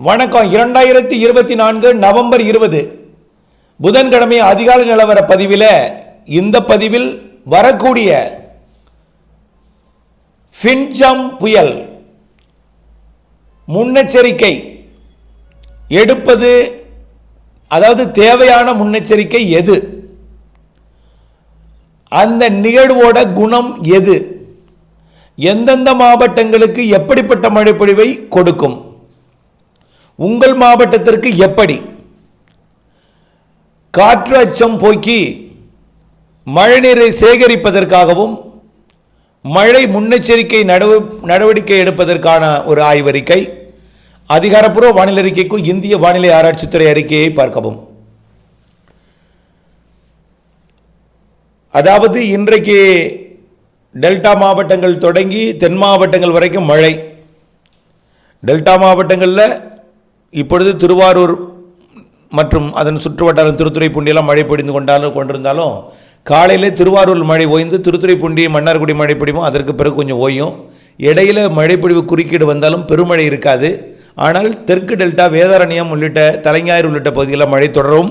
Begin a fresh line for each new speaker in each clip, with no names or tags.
வணக்கம். இரண்டாயிரத்தி இருபத்தி நான்கு நவம்பர் இருபது. புதன்கிழமை அதிகாலை நிலவர பதிவில் இந்த பதிவில் வரக்கூடிய ஃபின்ஜம் புயல் முன்னெச்சரிக்கை எடுப்பது அதாவது தேவையான முன்னெச்சரிக்கை எது? அந்த நிகழ்வோட குணம் எது? எந்தெந்த மாவட்டங்களுக்கு எப்படிப்பட்ட மழைப்பொழிவை கொடுக்கும்? உங்கள் மாவட்டத்திற்கு எப்படி? காற்று அச்சம் போக்கி மழைநீரை சேகரிப்பதற்காகவும் மழை முன்னெச்சரிக்கை நடவு நடவடிக்கை எடுப்பதற்கான ஒரு ஆய்வறிக்கை அதிகாரப்பூர்வ வானிலை அறிக்கைக்கும் இந்திய வானிலை ஆராய்ச்சித்துறை அறிக்கையை பார்க்கவும். அதாவது இன்றைக்கு டெல்டா மாவட்டங்கள் தொடங்கி தென் மாவட்டங்கள் வரைக்கும் மழை. டெல்டா மாவட்டங்களில் இப்பொழுது திருவாரூர் மற்றும் அதன் சுற்றுவட்டாரம் திருத்துறைப்பூண்டியெல்லாம் மழை பொழிந்து கொண்டாலும் கொண்டிருந்தாலும் காலையில் திருவாரூர் மழை ஓய்ந்து திருத்துறைப்பூண்டி மன்னார்குடி மழை பொழிவும் அதற்கு பிறகு கொஞ்சம் ஓயும். இடையில மழைப்பொழிவு குறுக்கீடு வந்தாலும் பெருமழை இருக்காது. ஆனால் தெற்கு டெல்டா வேதாரண்யம் உள்ளிட்ட தலைஞாயிறு உள்ளிட்ட பகுதிகளில் மழை தொடரும்.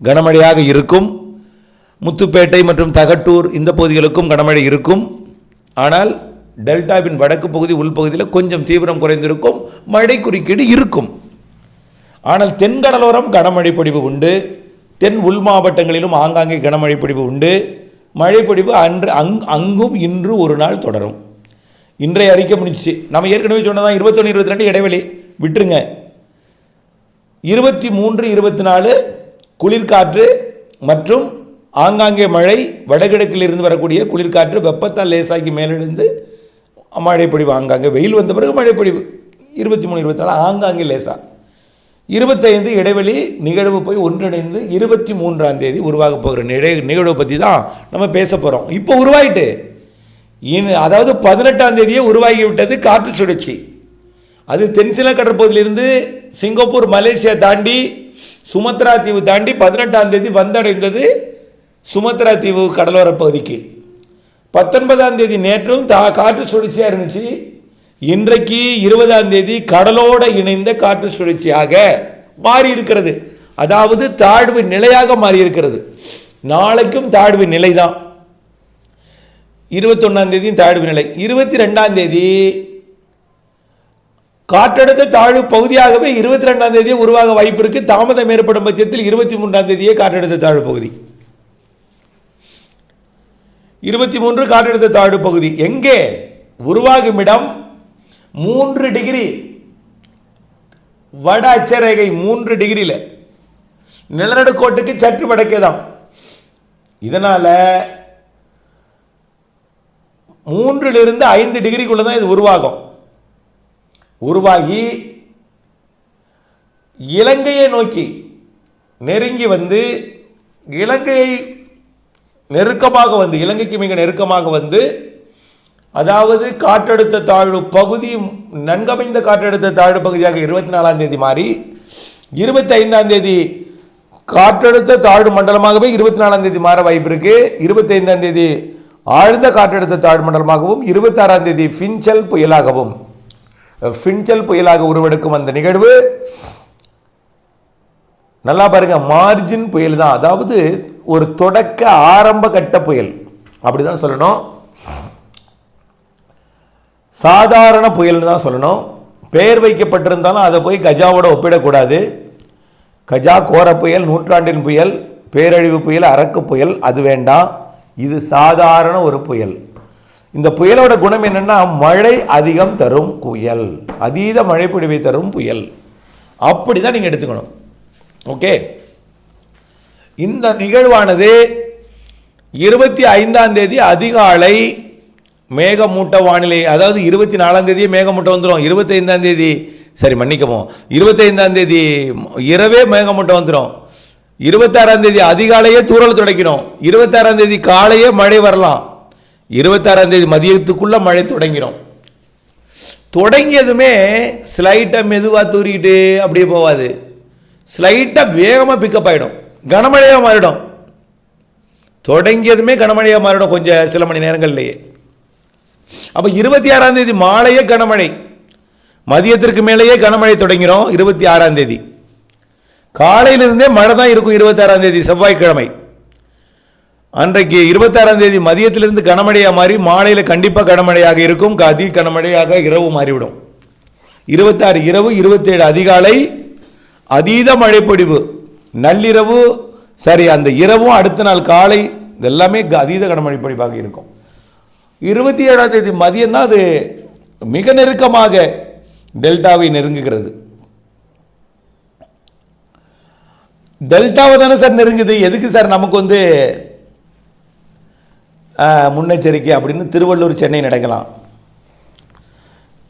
கனமழையாக இருக்கும். முத்துப்பேட்டை மற்றும் தகட்டூர் இந்த பகுதிகளுக்கும் கனமழை இருக்கும். ஆனால் டெல்டாவின் வடக்கு பகுதி உள்பகுதியில் கொஞ்சம் தீவிரம் குறைந்திருக்கும். மழை குறுக்கீடு இருக்கும். ஆனால் தென்கடலோரம் கனமழை பொழிவு உண்டு. தென் உள் மாவட்டங்களிலும் ஆங்காங்கே கனமழை பொழிவு உண்டு. மழைப்பொழிவு அன்று அங் அங்கும் இன்று ஒரு நாள் தொடரும். இன்றைய அறிக்கை முடிச்சு நம்ம ஏற்கனவே சொன்னதான் இருபத்தொன்று இருபத்தி ரெண்டு இடைவெளி. விட்டுருங்க. இருபத்தி மூன்று இருபத்தி நாலு குளிர்காற்று மற்றும் ஆங்காங்கே மழை வடகிழக்கில் இருந்து வரக்கூடிய குளிர்காற்று வெப்பத்தால் லேசாக்கி மேலெழுந்து மழைப்பொழிவு ஆங்காங்கே வெயில் வந்த பிறகு மழைப்பொழிவு இருபத்தி மூணு இருபத்தி நாலு ஆங்காங்கே லேசா. இருபத்தைந்து இடைவெளி நிகழ்வு போய் ஒன்றிணைந்து இருபத்தி மூன்றாம் தேதி உருவாக போகிற நிகழ் நிகழ்வை பற்றி தான் நம்ம பேச போகிறோம் இப்போ உருவாயிட்டு. இன் அதாவது பதினெட்டாம் தேதியே உருவாகி விட்டது காற்று சுழற்சி. அது தென்சில கடற்பகுதியிலிருந்து சிங்கப்பூர் மலேசியா தாண்டி சுமத்ரா தீவு தாண்டி பதினெட்டாம் தேதி வந்தடைந்தது சுமத்ரா தீவு கடலோர பகுதிக்கு. பத்தொன்பதாம் தேதி நேற்றும் தா காற்று சுழற்சியாக இருந்துச்சு. இன்றைக்கு இருபதாம் தேதி கடலோடு இணைந்த காற்று சுழற்சியாக மாறி இருக்கிறது அதாவது தாழ்வு நிலையாக மாறி இருக்கிறது நாளைக்கும் தாழ்வு நிலை தான் இருபத்தொன்னாம் தேதியும் தாழ்வு நிலை. இருபத்தி ரெண்டாம் தேதி காற்றழுத்த தாழ்வு பகுதியாகவே இருபத்தி ரெண்டாம் தேதியே உருவாக வாய்ப்பு இருக்கு. தாமதம் ஏற்படும் பட்சத்தில் இருபத்தி மூன்றாம் தேதியே காற்றழுத்த தாழ்வு பகுதி. இருபத்தி மூன்று காற்றழுத்த தாழ்வு பகுதி. எங்கே? உருவாகும் இடம் மூன்று டிகிரி வட அச்சரேகை மூன்று டிகிரியில் நிலநடுக்கோட்டுக்கு சற்று வடக்கே தான். இதனால் மூன்றிலிருந்து ஐந்து டிகிரிக்குள்ள தான் இது உருவாகும். உருவாகி இலங்கையை நோக்கி நெருங்கி வந்து இலங்கையை நெருக்கமாக வந்து இலங்கைக்கு மிக நெருக்கமாக வந்து அதாவது காற்றழுத்த தாழ்வு பகுதி நன்கமைந்த காற்றழுத்த தாழ்வு பகுதியாக இருபத்தி நாலாம் தேதி மாறி இருபத்தைந்தாம் தேதி காற்றழுத்த தாழ்வு மண்டலமாகவே இருபத்தி நாலாம் தேதி மாற வாய்ப்பு இருக்கு. இருபத்தைந்தாம் தேதி ஆழ்ந்த காற்றழுத்த தாழ்வு மண்டலமாகவும் இருபத்தாறாம் தேதி ஃபின்சல் புயலாகவும். ஃபின்சல் புயலாக உருவெடுக்கும் அந்த நிகழ்வு. நல்லா பாருங்க மார்ஜின் புயல் தான். அதாவது ஒரு தொடக்க ஆரம்ப கட்ட புயல். அப்படிதான் சொல்லணும். சாதாரண புயல்னு தான் சொல்லணும். பெயர் வைக்கப்பட்டிருந்தாலும் அதை போய் கஜாவோட ஒப்பிடக்கூடாது. கஜா கோர புயல் நூற்றாண்டின் புயல் பேரழிவு புயல் அரக்கு புயல் அது வேண்டாம். இது சாதாரண ஒரு புயல். இந்த புயலோட குணம் என்னென்னா மழை அதிகம் தரும் புயல். அதீத மழை பிடிவை தரும் புயல். அப்படி தான் நீங்கள் எடுத்துக்கணும். ஓகே? இந்த நிகழ்வானது இருபத்தி ஐந்தாம் தேதி அதிகாலை மேகமூட்ட வானிலை அதாவது இருபத்தி நாலாம் தேதியே மேகமூட்டம் வந்துடும் இருபத்தைந்தாம் தேதி சரி மன்னிக்கவும். இருபத்தைந்தாம் தேதி இரவே மேகமூட்டம் வந்துடும் இருபத்தாறாம் தேதி அதிகாலையே தூறல் தொடங்கிடும் இருபத்தாறாம் தேதி காலையே மழை வரலாம். இருபத்தாறாம் தேதி மதியத்துக்குள்ளே மழை தொடங்கிடும் தொடங்கியதுமே ஸ்லைட்டாக மெதுவாக தூரிக்கிட்டு அப்படியே போகாது ஸ்லைட்டாக வேகமாக பிக்கப் ஆகிடும் கனமழையாக மாறிடும். தொடங்கியதுமே கனமழையாக மாறிடும் கொஞ்சம் சில மணி நேரங்கள்லேயே. அப்போ இருபத்தி ஆறாம் தேதி மாலையே கனமழை. மதியத்திற்கு மேலேயே கனமழை தொடங்கிறோம் இருபத்தி ஆறாம் தேதி. காலையிலிருந்தே மழை தான் இருக்கும் இருபத்தாறாம் தேதி செவ்வாய்க்கிழமை. அன்றைக்கு இருபத்தாறாம் தேதி மதியத்திலிருந்து கனமழையாக மாறி மாலையில் கண்டிப்பாக கனமழையாக இருக்கும் அதி கனமழையாக இரவு மாறிவிடும். இருபத்தாறு இரவு இருபத்தேழு அதிகாலை அதீத மழைப்பொடிவு. நள்ளிரவு சரி அந்த இரவும் அடுத்த நாள் காலை இதெல்லாமே க- அதீத கனமழை பொடிவாக இருக்கும். இருபத்தி ஏழாம் தேதி மதியம் தான் அது மிக நெருக்கமாக டெல்டாவை நெருங்குகிறது. டெல்டாவை தானே சார் நெருங்குது? எதுக்கு சார் நமக்கு வந்து முன்னெச்சரிக்கை அப்படின்னு திருவள்ளூர் சென்னை நடக்கலாம்.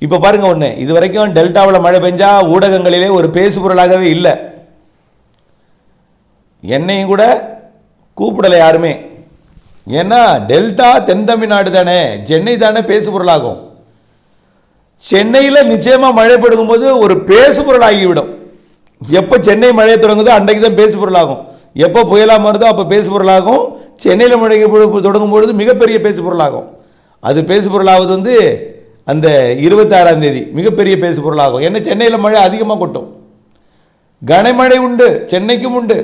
இப்போ பாருங்கள் ஒன்று இது வரைக்கும் டெல்டாவில் மழை பெஞ்சா ஊடகங்களிலே ஒரு பேசுபொருளாகவே இல்லை. என்னையும் கூட கூப்பிடலை யாருமே. ஏன்னா டெல்டா தென் தமிழ்நாடு தானே சென்னை தானே பேசு பொருளாகும் சென்னையில் நிச்சயமாக மழை பெடுங்கும்போது ஒரு பேசுபொருள் ஆகிவிடும் எப்போ சென்னை மழையை தொடங்குதோ அன்றைக்கு தான் பேசு பொருளாகும் எப்போ புயலாக மாறுதோ அப்போ பேசு பொருளாகும் சென்னையில் மழை பொழு- தொடங்கும் பொழுது மிகப்பெரிய பேசு பொருளாகும் அது பேசு பொருளாவது வந்து அந்த இருபத்தாறாம் தேதி மிகப்பெரிய பேசுபொருளாகும். ஏன்னா சென்னையில் மழை அதிகமாக கொட்டும். கனமழை உண்டு சென்னைக்கும் உண்டு.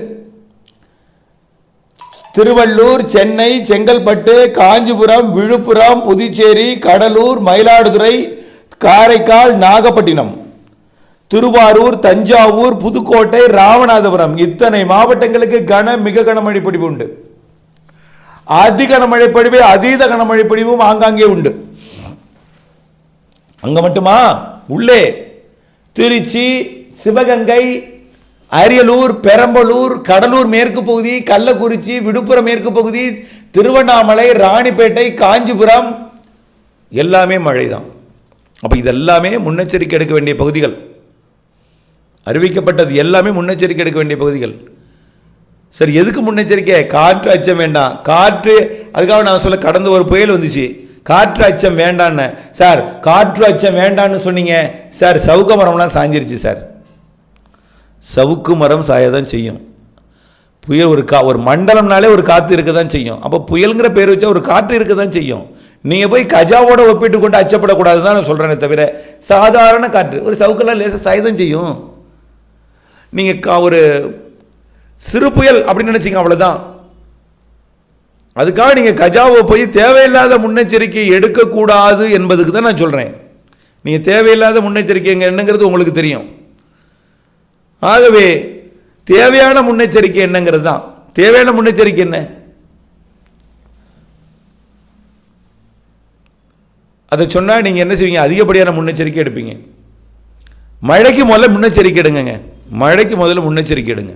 திருவள்ளூர் சென்னை செங்கல்பட்டு காஞ்சிபுரம் விழுப்புரம் புதுச்சேரி கடலூர் மயிலாடுதுறை காரைக்கால் நாகப்பட்டினம். திருவாரூர் தஞ்சாவூர் புதுக்கோட்டை ராமநாதபுரம். இத்தனை மாவட்டங்களுக்கு கன மிக கனமழை பொழிவு உண்டு. அதி கனமழை பொழிவு அதீத கனமழை பொழிவும் ஆங்காங்கே உண்டு. அங்க மட்டுமா? உள்ளே. திருச்சி சிவகங்கை அரியலூர் பெரம்பலூர் கடலூர் மேற்கு பகுதி கள்ளக்குறிச்சி விழுப்புரம் மேற்கு பகுதி திருவண்ணாமலை ராணிப்பேட்டை காஞ்சிபுரம் எல்லாமே மழை தான் அப்போ இதெல்லாமே முன்னெச்சரிக்கை எடுக்க வேண்டிய பகுதிகள். அறிவிக்கப்பட்டது எல்லாமே முன்னெச்சரிக்கை எடுக்க வேண்டிய பகுதிகள். சரி எதுக்கு முன்னெச்சரிக்கை? காற்று அச்சம் வேண்டாம். காற்று அதுக்காக நான் சொல்ல கடந்த ஒரு புயல் வந்துச்சு. காற்று அச்சம் வேண்டான்னு. சார் காற்று அச்சம் வேண்டான்னு சொன்னீங்க. சார் சவுக்க மரம்லாம் சாஞ்சிருச்சு சார். சவுக்கு மரம் சாய தான் செய்யும். புயல் ஒரு கா ஒரு மண்டலம்னாலே ஒரு காற்று இருக்க தான் செய்யும். அப்போ புயலுங்கிற பேர் வச்சா ஒரு காற்று இருக்க தான் செய்யும். நீங்கள் போய் கஜாவோட ஒப்பிட்டு கொண்டு அச்சப்படக்கூடாது தான் நான் சொல்கிறேனே தவிர சாதாரண காற்று ஒரு சவுக்கெல்லாம் லேசாக சாயதம் செய்யும். நீங்கள் கா ஒரு சிறு புயல் அப்படின்னு நினச்சிங்க அவ்வளோதான் அதுக்காக நீங்கள் கஜாவை போய் தேவையில்லாத முன்னெச்சரிக்கை எடுக்கக்கூடாது என்பதுக்கு தான் நான் சொல்கிறேன் நீங்கள் தேவையில்லாத முன்னெச்சரிக்கைங்க என்னங்கிறது உங்களுக்கு தெரியும். ஆகவே தேவையான முன்னெச்சரிக்கை என்னங்கிறது தான் தேவையான முன்னெச்சரிக்கை என்ன? அதை சொன்னால் நீங்கள் என்ன செய்வீங்க? அதிகப்படியான முன்னெச்சரிக்கை எடுப்பீங்க. மழைக்கு முதல்ல முன்னெச்சரிக்கை எடுங்கங்க. மழைக்கு முதல்ல முன்னெச்சரிக்கை எடுங்க.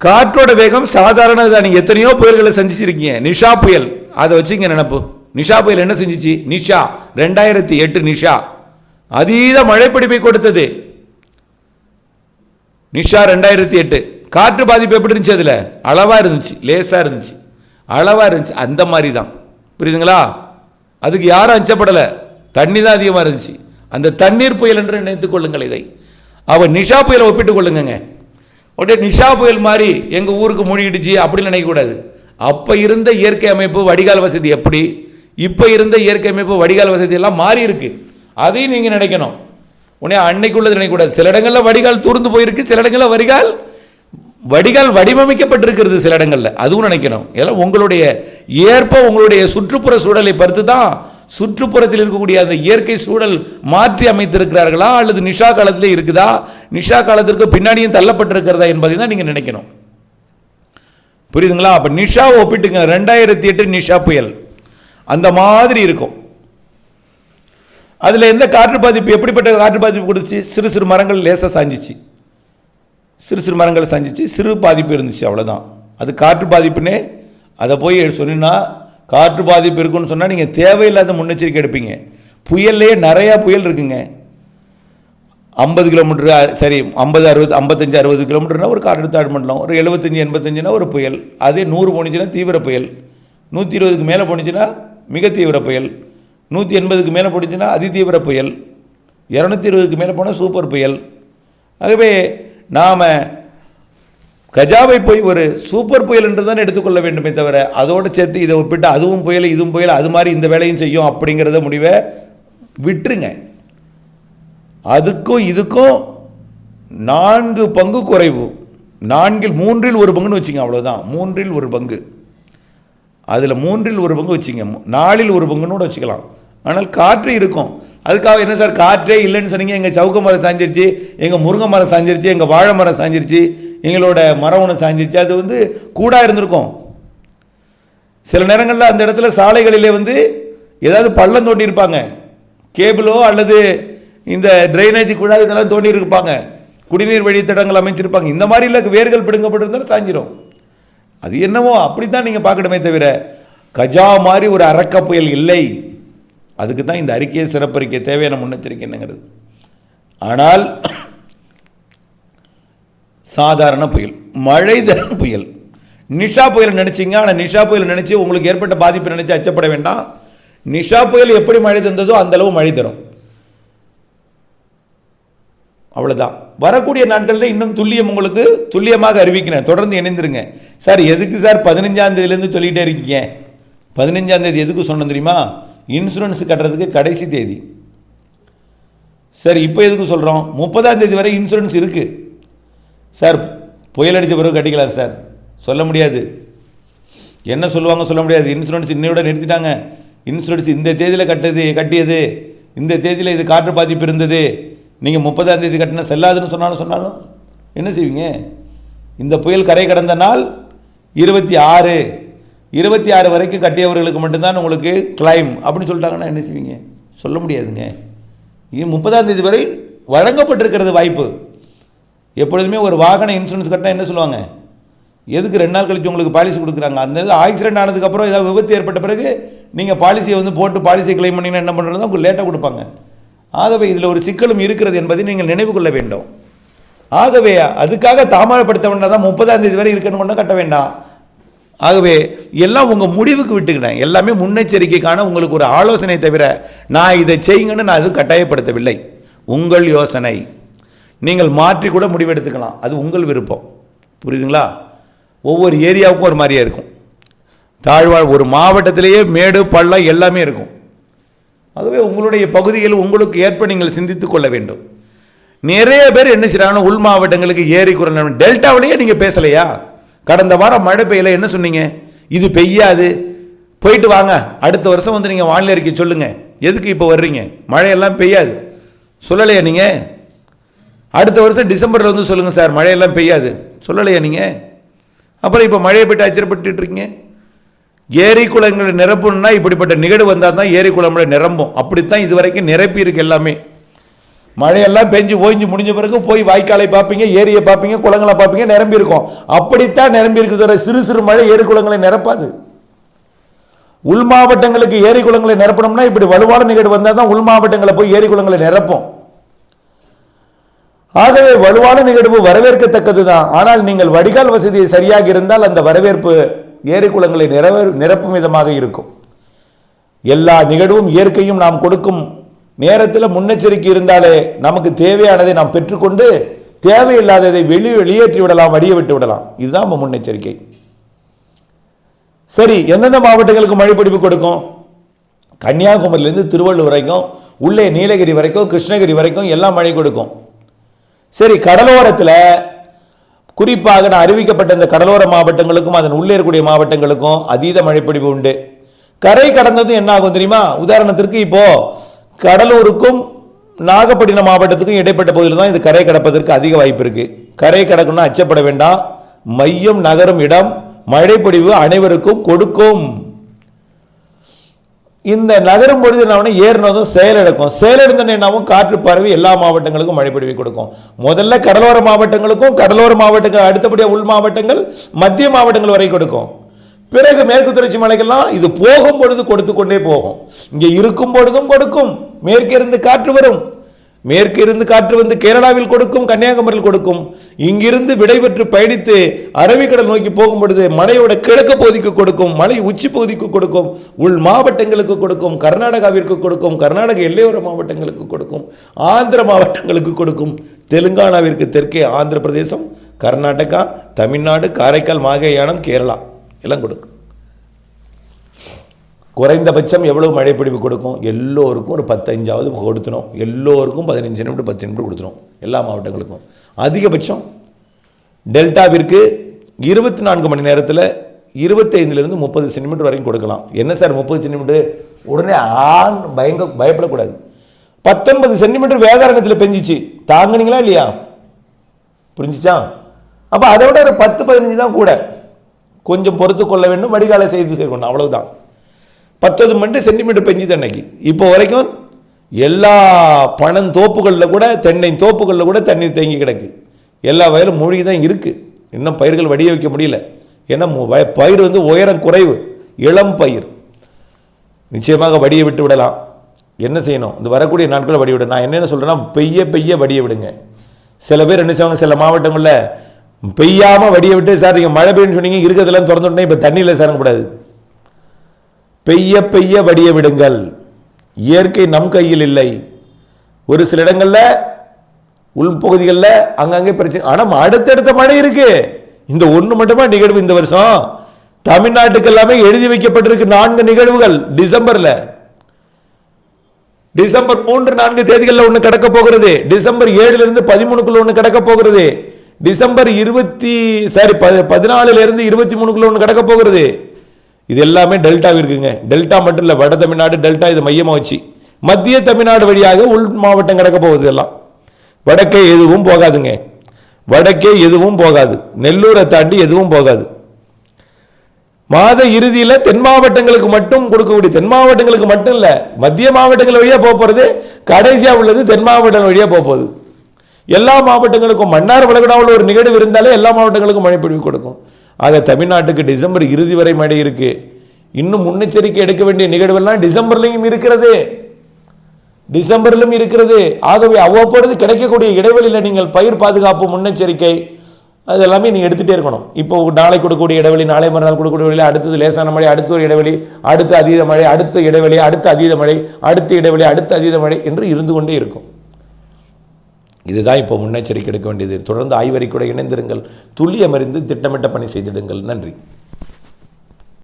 காற்றோட வேகம் சாதாரண தான் நீங்கள் எத்தனையோ புயல்களை சந்திச்சிருக்கீங்க. நிஷா புயல். அதை வச்சுங்க நினப்பு. நிஷா புயல் என்ன செஞ்சுச்சு? நிஷா. ரெண்டாயிரத்தி எட்டு நிஷா. அதீத மழைப்பிடிப்பை கொடுத்தது. நிஷா ரெண்டாயிரத்தி எட்டு. காற்று பாதிப்பு எப்படி இருந்துச்சு அதில்? அளவாக இருந்துச்சு லேசாக இருந்துச்சு. அளவாக இருந்துச்சு அந்த மாதிரி தான் புரியுதுங்களா? அதுக்கு யாரும் அச்சப்படலை தண்ணி தான் அதிகமாக இருந்துச்சு. அந்த தண்ணீர் புயல் என்று நினைத்துக் கொள்ளுங்கள் இதை. அவள் நிஷா புயலை ஒப்பிட்டுக் கொள்ளுங்கங்க. உடனே நிஷா புயல் மாதிரி எங்கள் ஊருக்கு மூழ்கிடுச்சு அப்படின்னு நினைக்கக்கூடாது அப்போ இருந்த இயற்கை அமைப்பு வடிகால் வசதி எப்படி? இப்போ இருந்த இயற்கை அமைப்பு வடிகால் வசதி எல்லாம் மாறி இருக்கு. அதையும் நீங்கள் நினைக்கணும். உடனே அன்னைக்குள்ளது நினைக்கக்கூடாது சில இடங்களில் வடிகால் தூர்ந்து போயிருக்கு சில இடங்களில் வடிகால் வடிகால் வடிவமைக்கப்பட்டிருக்கிறது சில இடங்களில். அதுவும் நினைக்கணும். ஏன்னா உங்களுடைய ஏற்ப உங்களுடைய சுற்றுப்புற சூழலை பொறுத்து தான் சுற்றுப்புறத்தில் இருக்கக்கூடிய அந்த இயற்கை சூழல் மாற்றி அமைத்திருக்கிறார்களா அல்லது நிஷா காலத்தில் இருக்குதா? நிஷா காலத்திற்கு பின்னாடியும் தள்ளப்பட்டிருக்கிறதா என்பதை தான் நீங்கள் நினைக்கணும். புரியுதுங்களா? அப்போ நிஷாவை ஒப்பிட்டுங்க ரெண்டாயிரத்தி எட்டு நிஷா புயல். அந்த மாதிரி இருக்கும். அதில் எந்த காற்று பாதிப்பு எப்படிப்பட்ட காற்று பாதிப்பு கொடுத்துச்சு? சிறு சிறு மரங்கள் லேசாக சாஞ்சிச்சு. சிறு சிறு மரங்கள் சாஞ்சிச்சு. சிறு பாதிப்பு இருந்துச்சு அவ்வளோதான் அது காற்று பாதிப்புன்னே அதை போய் சொன்னீங்கன்னா காற்று பாதிப்பு இருக்குன்னு சொன்னால் நீங்கள் தேவையில்லாத முன்னெச்சரிக்கை எடுப்பீங்க. புயல்லே நிறையா புயல் இருக்குங்க. ஐம்பது கிலோமீட்டர் சரி ஐம்பது அறுபது ஐம்பத்தஞ்சு அறுபது கிலோமீட்டர்னா ஒரு காற்று தாழ் பண்ணலாம் ஒரு எழுபத்தஞ்சு எண்பத்தஞ்சுனா ஒரு புயல். அதே நூறு போணுச்சுன்னா தீவிர புயல். நூற்றி இருபதுக்கு மேலே போணுச்சுன்னா மிக தீவிர புயல். நூற்றி எண்பதுக்கு மேலே போட்டுச்சுன்னா அதிதீவிர புயல். இரநூத்தி இருபதுக்கு மேலே போனால் சூப்பர் புயல். ஆகவே நாம் கஜாவை போய் ஒரு சூப்பர் புயல் என்று தான் எடுத்துக்கொள்ள வேண்டுமே தவிர அதோடு சேர்த்து இதை ஒப்பிட்டு அதுவும் புயல் இதுவும் புயல் அது மாதிரி இந்த வேலையும் செய்யும் அப்படிங்கிறத முடிவை விட்டுருங்க. அதுக்கும் இதுக்கும் நான்கு பங்கு குறைவு. நான்கில் மூன்றில் ஒரு பங்குன்னு வச்சுங்க அவ்வளோதான் மூன்றில் ஒரு பங்கு. அதில் மூன்றில் ஒரு பங்கு வச்சுங்க. நாலில் ஒரு பங்குன்னு கூட வச்சுக்கலாம். ஆனால் காற்று இருக்கும். அதுக்காக என்ன சார் காற்றே இல்லைன்னு சொன்னீங்க எங்கள் சவுக்க மரம் சாஞ்சிருச்சு எங்கள் முருங்கை மரம் சாஞ்சிருச்சு எங்கள் வாழை மரம் சாஞ்சிருச்சு எங்களோட மரம் ஒன்று சாஞ்சிருச்சு அது வந்து கூடாக இருந்திருக்கும். சில நேரங்களில் அந்த இடத்துல சாலைகளிலே வந்து ஏதாவது பள்ளம் தோண்டி இருப்பாங்க கேபிளோ அல்லது இந்த ட்ரைனேஜ் குழாய் இதெல்லாம் தோண்டி இருப்பாங்க குடிநீர் வழித்தடங்கள் அமைச்சிருப்பாங்க. இந்த மாதிரி இல்லை வேர்கள் பிடுங்கப்பட்டிருந்தாலும் சாஞ்சிரும். அது என்னவோ அப்படி தான் நீங்கள் பார்க்கணுமே தவிர கஜா மாதிரி ஒரு அரக்க புயல் இல்லை. அதுக்கு தான் இந்த அறிக்கையை சிறப்பறிக்கை தேவையான முன்னெச்சரிக்கை என்னங்கிறது ஆனால் சாதாரண புயல் மழை தரும் புயல். நிஷா புயல் நினச்சிங்க ஆனால் நிஷா புயல் நினச்சி உங்களுக்கு ஏற்பட்ட பாதிப்பு நினச்சி அச்சப்பட வேண்டாம். நிஷா புயல் எப்படி மழை தந்ததோ அந்தளவு மழை தரும். அவ்வளோதான் வரக்கூடிய நாட்களில் இன்னும் துல்லியம் உங்களுக்கு துல்லியமாக அறிவிக்கிறேன். தொடர்ந்து இணைந்துருங்க. சார் எதுக்கு சார் பதினஞ்சாந்தேதியிலேருந்து சொல்லிகிட்டே இருக்கீங்க? பதினஞ்சாந்தேதி எதுக்கு சொன்னோம் தெரியுமா? இன்சூரன்ஸ் கட்டுறதுக்கு கடைசி தேதி. சார் இப்போ எதுக்கு சொல்கிறோம் முப்பதாம் தேதி வரை இன்சூரன்ஸ் இருக்குது சார் புயல் அடித்த பிறகு கட்டிக்கலாம் சார். சொல்ல முடியாது. என்ன சொல்லுவாங்க சொல்ல முடியாது. இன்சூரன்ஸ் இன்னையோட நிறுத்திட்டாங்க. இன்சூரன்ஸ் இந்த தேதியில் கட்டுது கட்டியது. இந்த தேதியில் இது காற்று பாதிப்பு இருந்தது. நீங்கள் முப்பதாம் தேதி கட்டினா செல்லாதுன்னு சொன்னாலும் சொன்னாலும் என்ன செய்வீங்க? இந்த புயல் கரை கடந்த நாள் இருபத்தி ஆறு. இருபத்தி ஆறு வரைக்கும் கட்டியவர்களுக்கு மட்டும்தான் உங்களுக்கு கிளைம் அப்படின்னு சொல்லிட்டாங்கன்னா என்ன செய்வீங்க? சொல்ல முடியாதுங்க. இது முப்பதாம் தேதி வரை வழங்கப்பட்டிருக்கிறது வாய்ப்பு. எப்பொழுதுமே ஒரு வாகன இன்சூரன்ஸ் கட்டினா என்ன சொல்லுவாங்க? எதுக்கு ரெண்டு நாள் கழிச்சு உங்களுக்கு பாலிசி கொடுக்குறாங்க? அந்த இது ஆக்சிடென்ட் ஆனதுக்கப்புறம் ஏதாவது விபத்து ஏற்பட்ட பிறகு நீங்கள் பாலிசியை வந்து போட்டு பாலிசி கிளைம் பண்ணிங்கன்னா என்ன பண்ணுறது உங்களுக்கு லேட்டாக கொடுப்பாங்க. ஆகவே இதில் ஒரு சிக்கலும் இருக்கிறது என்பதை நீங்கள் நினைவு கொள்ள வேண்டும். ஆகவே அதுக்காக தாமதப்படுத்த வேண்டாம் தான் முப்பதாம் தேதி வரை இருக்கணும் ஒன்றும் கட்ட வேண்டாம். ஆகவே எல்லாம் உங்கள் முடிவுக்கு விட்டுக்கினேன் எல்லாமே முன்னெச்சரிக்கைக்கான உங்களுக்கு ஒரு ஆலோசனை தவிர நான் இதை செய்யுங்கன்னு நான் எதுவும் கட்டாயப்படுத்தவில்லை. உங்கள் யோசனை. நீங்கள் மாற்றி கூட முடிவெடுத்துக்கலாம். அது உங்கள் விருப்பம். புரியுதுங்களா? ஒவ்வொரு ஏரியாவுக்கும் ஒரு மாதிரியே இருக்கும். தாழ்வாழ் ஒரு மாவட்டத்திலேயே மேடு பள்ளம் எல்லாமே இருக்கும். ஆகவே உங்களுடைய பகுதியில் உங்களுக்கு ஏற்ப நீங்கள் சிந்தித்துக் கொள்ள வேண்டும். நிறைய பேர் என்ன செய்கிறாங்கன்னா உள் மாவட்டங்களுக்கு ஏரி குரல் டெல்டாவிலேயே நீங்கள் பேசலையா? கடந்த வாரம் மழை பெய்யல என்ன சொன்னீங்க? இது பெய்யாது. போயிட்டு வாங்க. அடுத்த வருஷம் வந்து நீங்கள் வானிலை அறிக்கை சொல்லுங்கள் எதுக்கு இப்போ வர்றீங்க? மழையெல்லாம் பெய்யாது. சொல்லலையா நீங்கள் அடுத்த வருஷம் டிசம்பரில் வந்து சொல்லுங்கள் சார் மழையெல்லாம் பெய்யாது. சொல்லலையா நீங்கள் அப்புறம் இப்போ மழையை போய்ட்டு அச்சரப்பட்டு இருக்கீங்க. ஏரி குளங்களை நிரப்பணும்னா இப்படிப்பட்ட நிகழ்வு வந்தால் தான் ஏரி குளங்களை நிரம்பும். அப்படித்தான் இது வரைக்கும் நிரப்பி இருக்கு எல்லாமே. மழையெல்லாம் பெஞ்சு ஓய்ஞ்சு முடிஞ்ச பிறகு போய் வாய்க்காலை பார்ப்பீங்க ஏரியை பார்ப்பீங்க குளங்களை பார்ப்பீங்க நிரம்பி இருக்கும் அப்படித்தான் நிரம்பி இருக்கிற சிறு சிறு மழை ஏரி குளங்களை நிரப்பாது. உள் மாவட்டங்களுக்கு ஏரி குளங்களை நிரப்பணும்னா இப்படி வலுவான நிகழ்வு வந்தால் தான் உள் மாவட்டங்களை போய் ஏரி குளங்களை நிரப்பும். ஆகவே வலுவான நிகழ்வு வரவேற்கத்தக்கது தான். ஆனால் நீங்கள் வடிகால் வசதி சரியாக இருந்தால் அந்த வரவேற்பு ஏரி குளங்களை நிரவ நிரப்பும் விதமாக இருக்கும். எல்லா நிகழ்வும் இயற்கையும் நாம் கொடுக்கும் நேரத்தில் முன்னெச்சரிக்கை இருந்தாலே நமக்கு தேவையானதை நாம் பெற்றுக்கொண்டு தேவையில்லாததை வெளி வெளியேற்றி விடலாம் வடிய விட்டு விடலாம். இதுதான் நம்ம முன்னெச்சரிக்கை. சரி எந்தெந்த மாவட்டங்களுக்கு மழை பிடிப்பு கொடுக்கும்? கன்னியாகுமரியிலேருந்து திருவள்ளூர் வரைக்கும் உள்ளே நீலகிரி வரைக்கும் கிருஷ்ணகிரி வரைக்கும் எல்லாம் மழை கொடுக்கும். சரி கடலோரத்தில் குறிப்பாக நான் அறிவிக்கப்பட்ட இந்த கடலோர மாவட்டங்களுக்கும் அதன் உள்ளே இருக்கக்கூடிய மாவட்டங்களுக்கும் அதீத மழைப்பிடிப்பு உண்டு. கரை கடந்ததும் என்ன ஆகும் தெரியுமா? உதாரணத்திற்கு இப்போ கடலூருக்கும் நாகப்பட்டினம் மாவட்டத்துக்கும் இடைப்பட்ட பகுதியில் தான் இது கரை கடப்பதற்கு அதிக வாய்ப்பு இருக்கு. கரை கடக்கணும்னா அச்சப்பட வேண்டாம். மையம் நகரும் இடம் மழைப்பொழிவு அனைவருக்கும் கொடுக்கும். இந்த நகரும் பொழுது என்ன ஏறினதும் செயலிழக்கும் செயலிழந்த என்னாவும் காற்று பரவி எல்லா மாவட்டங்களுக்கும் மழைப்பொழிவை கொடுக்கும். முதல்ல கடலோர மாவட்டங்களுக்கும் கடலோர மாவட்டங்கள் அடுத்தபடியாக உள் மாவட்டங்கள் மத்திய மாவட்டங்கள் வரை கொடுக்கும். பிறகு மேற்கு தொடர்ச்சி மலைக்கெல்லாம் இது போகும் பொழுது கொடுத்து கொண்டே போகும். இங்கே இருக்கும் பொழுதும் கொடுக்கும். மேற்கிருந்து காற்று வரும். மேற்கிருந்து காற்று வந்து கேரளாவில் கொடுக்கும் கன்னியாகுமரியில் கொடுக்கும். இங்கிருந்து விடைபெற்று பயணித்து அரபிக்கடல் நோக்கி போகும் பொழுது மலையோட கிழக்கு பகுதிக்கு கொடுக்கும் மலை உச்சி பகுதிக்கு கொடுக்கும் உள் மாவட்டங்களுக்கு கொடுக்கும் கர்நாடகாவிற்கு கொடுக்கும் கர்நாடக எல்லையோர மாவட்டங்களுக்கு கொடுக்கும் ஆந்திர மாவட்டங்களுக்கு கொடுக்கும். தெலுங்கானாவிற்கு தெற்கே ஆந்திர பிரதேசம் கர்நாடகா தமிழ்நாடு காரைக்கால் மாகேயானம் கேரளா. எல்லாம் கொடுக்கும். குறைந்தபட்சம் எவ்வளவு மழைப்பிடிப்பு கொடுக்கும்? எல்லோருக்கும் ஒரு பத்தஞ்சாவது கொடுத்துரும். எல்லோருக்கும் பதினஞ்சு நிமிடம் பத்து நிமிடம் கொடுத்துரும். எல்லா மாவட்டங்களுக்கும். அதிகபட்சம் டெல்டாவிற்கு இருபத்தி நான்கு மணி நேரத்தில் இருபத்தைந்துலேருந்து முப்பது சென்டிமீட்டர் வரைக்கும் கொடுக்கலாம். என்ன சார் முப்பது சென்டிமீட்டர்? உடனே ஆண் பயங்க பயப்படக்கூடாது. பத்தொன்பது சென்டிமீட்டர் வேதாரணத்தில் பெஞ்சிச்சு. தாங்குனீங்களா இல்லையா? புரிஞ்சிச்சா? அப்போ அதை விட ஒரு பத்து பதினஞ்சு தான் கூட. கொஞ்சம் பொறுத்து கொள்ள வேண்டும். வடிகால செய்து செய்யணும் அவ்வளவுதான். பத்தொது மண்டு சென்டிமீட்டர் பெஞ்சுது அன்னைக்கு. இப்போ வரைக்கும் எல்லா பனந்தோப்புகளில் கூட தென்னை தோப்புகளில் கூட தண்ணீர் தேங்கி கிடக்கு. எல்லா வயலும் மூழ்கி தான் இருக்குது இன்னும் பயிர்கள் வடிய வைக்க முடியல. ஏன்னா மு- வய- பயிர் வந்து உயரம் குறைவு. இளம் பயிர். நிச்சயமாக வடிய விட்டு விடலாம். என்ன செய்யணும்? இந்த வரக்கூடிய நாட்களில் வடிய விட. நான் என்னென்ன சொல்கிறேன்னா பெய்ய பெய்ய வடிய விடுங்க. சில பேர் என்ன செய்வாங்க? சில மாவட்டங்களில் பெய்யாமல் வடிய விட்டு சார் நீங்கள் மழை பெய்யுன்னு சொன்னீங்க இருக்கிறதெல்லாம் திறந்துட்டேன் இப்போ தண்ணியில் சேரக்கூடாது. பெய்ய பெய்ய வடிய விடுங்கள். இயற்கை நம் கையில் இல்லை. ஒரு சில இடங்களில் உள்பகுதிகளில் அங்கங்கே பிரச்சனை. ஆனால் அடுத்தடுத்த மழை இருக்கு. இந்த ஒன்று மட்டுமா நிகழ்வு இந்த வருஷம்? தமிழ்நாட்டுக்கு எல்லாமே எழுதி வைக்கப்பட்டிருக்கு நான்கு நிகழ்வுகள் டிசம்பரில். டிசம்பர் மூன்று நான்கு தேதிகளில் ஒன்று கிடக்க போகிறது. டிசம்பர் ஏழுல இருந்து பதிமூணுக்குள்ள ஒன்று கிடக்க போகிறது. டிசம்பர் இருபத்தி சாரி ப- பதினாலுல இருந்து இருபத்தி மூணுக்குள்ள ஒன்று கிடக்க போகிறது. இது எல்லாமே டெல்டா இருக்குங்க. டெல்டா மட்டும் இல்லை வட தமிழ்நாடு டெல்டா இது மையமாக வச்சு. மத்திய தமிழ்நாடு வழியாக உள் மாவட்டம் கிடக்க போகுது எல்லாம் வடக்கே எதுவும் போகாதுங்க. வடக்கே எதுவும் போகாது. நெல்லூரை தாண்டி எதுவும் போகாது. மாத இறுதியில் தென் மாவட்டங்களுக்கு மட்டும் கொடுக்கக்கூடிய தென் மாவட்டங்களுக்கு மட்டும் இல்லை மத்திய மாவட்டங்கள் வழியாக போக போகிறது கடைசியாக உள்ளது தென் மாவட்டங்கள் வழியாக போக போகுது. எல்லா மாவட்டங்களுக்கும் மன்னார் வளைகுடாவில் ஒரு நிகழ்வு இருந்தாலே எல்லா மாவட்டங்களுக்கும் மழை கொடுக்கும். ஆக தமிழ்நாட்டுக்கு டிசம்பர் இறுதி வரை மழை இருக்கு. இன்னும் முன்னெச்சரிக்கை எடுக்க வேண்டிய நிகழ்வெல்லாம் டிசம்பர்லையும் இருக்கிறது. டிசம்பரிலும் இருக்கிறது. ஆகவே அவ்வப்பொழுது கிடைக்கக்கூடிய இடைவெளியில் நீங்கள் பயிர் பாதுகாப்பு முன்னெச்சரிக்கை அது எல்லாமே நீங்கள் எடுத்துகிட்டே இருக்கணும். இப்போ நாளை கொடுக்கக்கூடிய இடைவெளி நாளை மறுநாள் கொடுக்கக்கூடிய இடைவெளி அடுத்தது லேசான மழை அடுத்த ஒரு இடைவெளி அடுத்த அதீத மழை அடுத்த இடைவெளி அடுத்த அதீத மழை அடுத்த இடைவெளி அடுத்த அதீத மழை என்று இருந்து கொண்டே இருக்கும். இதுதான் இப்போ முன்னெச்சரிக்கை எடுக்க வேண்டியது. தொடர்ந்து ஆய்வறிக்கூட இணைந்திருங்கள். துல்லியமறிந்து திட்டமிட்ட பணி செய்திடுங்கள். நன்றி.